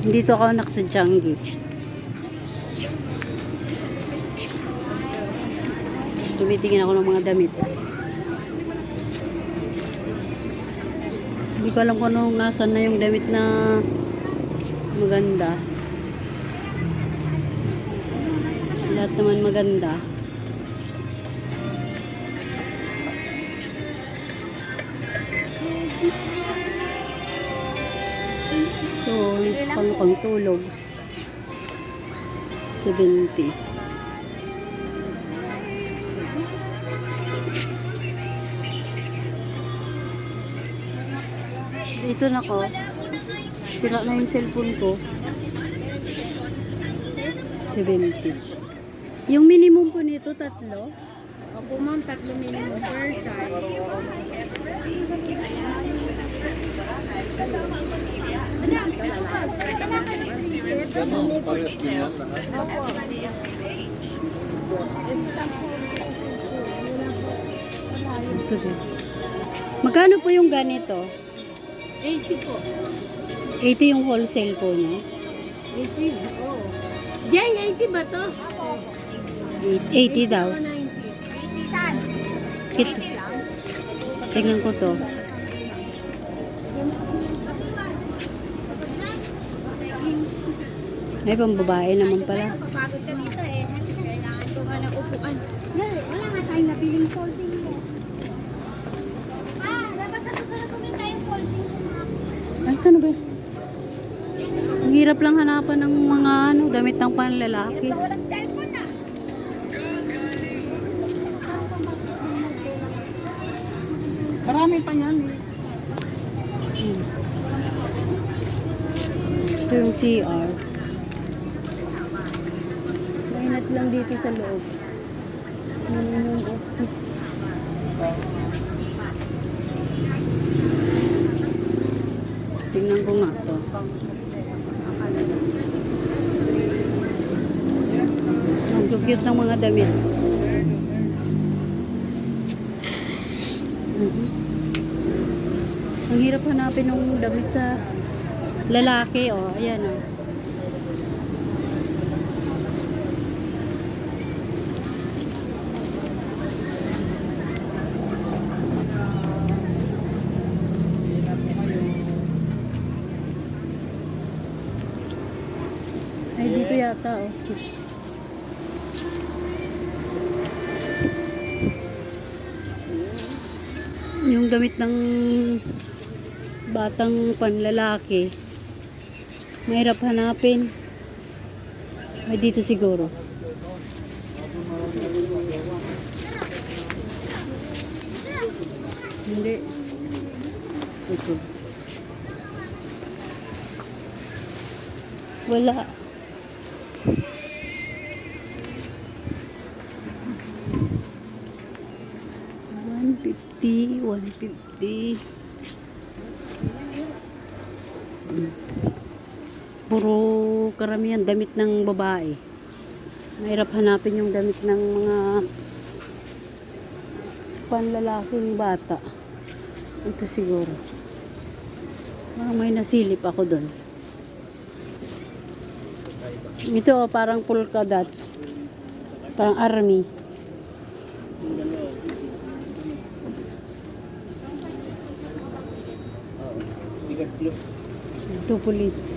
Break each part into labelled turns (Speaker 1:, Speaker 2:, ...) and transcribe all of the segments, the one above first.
Speaker 1: Dito ako sa Changi. Tumitingin ako ng mga damit. Hindi ko alam kung anong nasan na yung damit na maganda. Lahat naman maganda. Ito, pang pangtulog. 70. Dito na ko. Sira na yung cellphone ko. 70. Yung minimum po nito, tatlo.
Speaker 2: Opo ma'am, tatlo minimum per size.
Speaker 1: Ito din. Magkano po yung ganito?
Speaker 2: 80 po.
Speaker 1: 80 yung wholesale po niya.
Speaker 2: 80, oo. Diyan, 80 ba to?
Speaker 1: 80 daw.
Speaker 2: Oo, 90.
Speaker 1: Ito. Tingnan ko to. Ay, pang babae naman pala.
Speaker 3: Papagod ka dito eh. Kailangan ko nga ng upuan. Yan, wala nga tayong nabiling folding mo. Pa, dapat sa susunod kumin tayong folding mo.
Speaker 1: Ay, saan ba? Ang hirap lang hanapan ng mga ano, damit ng panlalaki.
Speaker 3: Walang cellphone ah.
Speaker 2: Marami pa yan eh.
Speaker 1: Hmm. Ito yung CR. Lang dito sa loob. Ano yung office? Tingnan ko nga to. Ang cute ng mga damit. Mhm. Ang hirap hanapin ng damit sa lalaki, oh. Ayan, oh. Ay, dito yata, oh. Yung damit ng batang panlalaki, mahirap hanapin. Ay, dito siguro. Hindi. Ito. Wala. One fifty, one fifty. Puro karamihan damit ng babae. Mahirap hanapin yung damit ng mga panlalaking bata. Ito siguro. Parang may nasilip ako doon. Ito parang polka dots. Parang army. Ito police.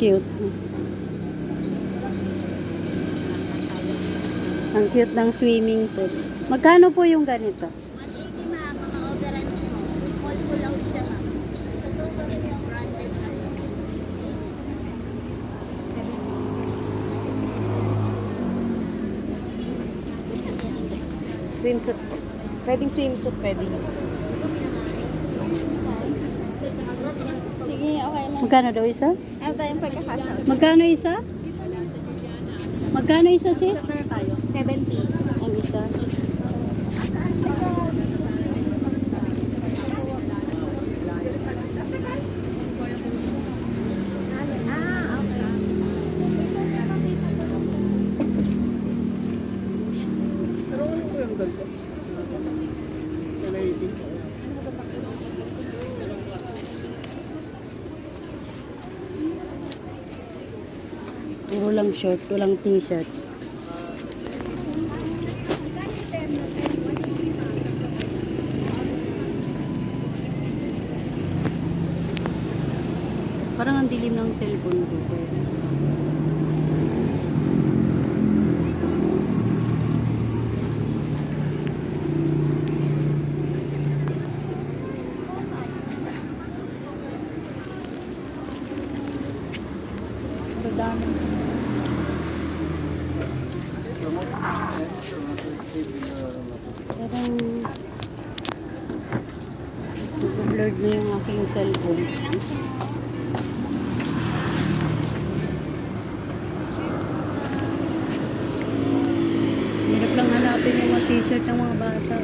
Speaker 1: cute. Ang cute ng swimming suit. Magkano po yung ganito?
Speaker 3: 180 ma'am, mga overruns mo. Full pull out siya ma'am. Sa total yung branded.
Speaker 4: Swimsuit. Pwedeng swimsuit, pwedeng.
Speaker 1: Magkano daw isa?
Speaker 3: Ano?
Speaker 1: Magkano isa? Magkano isa sis?
Speaker 3: tayo? 70.
Speaker 1: Ang isa. Puro lang short, walang t-shirt. Parang ang dilim ng cellphone ko. Pero... Parang blurred na yung aking cellphone. Hirap lang hanapin yung mga t-shirt ng mga bata.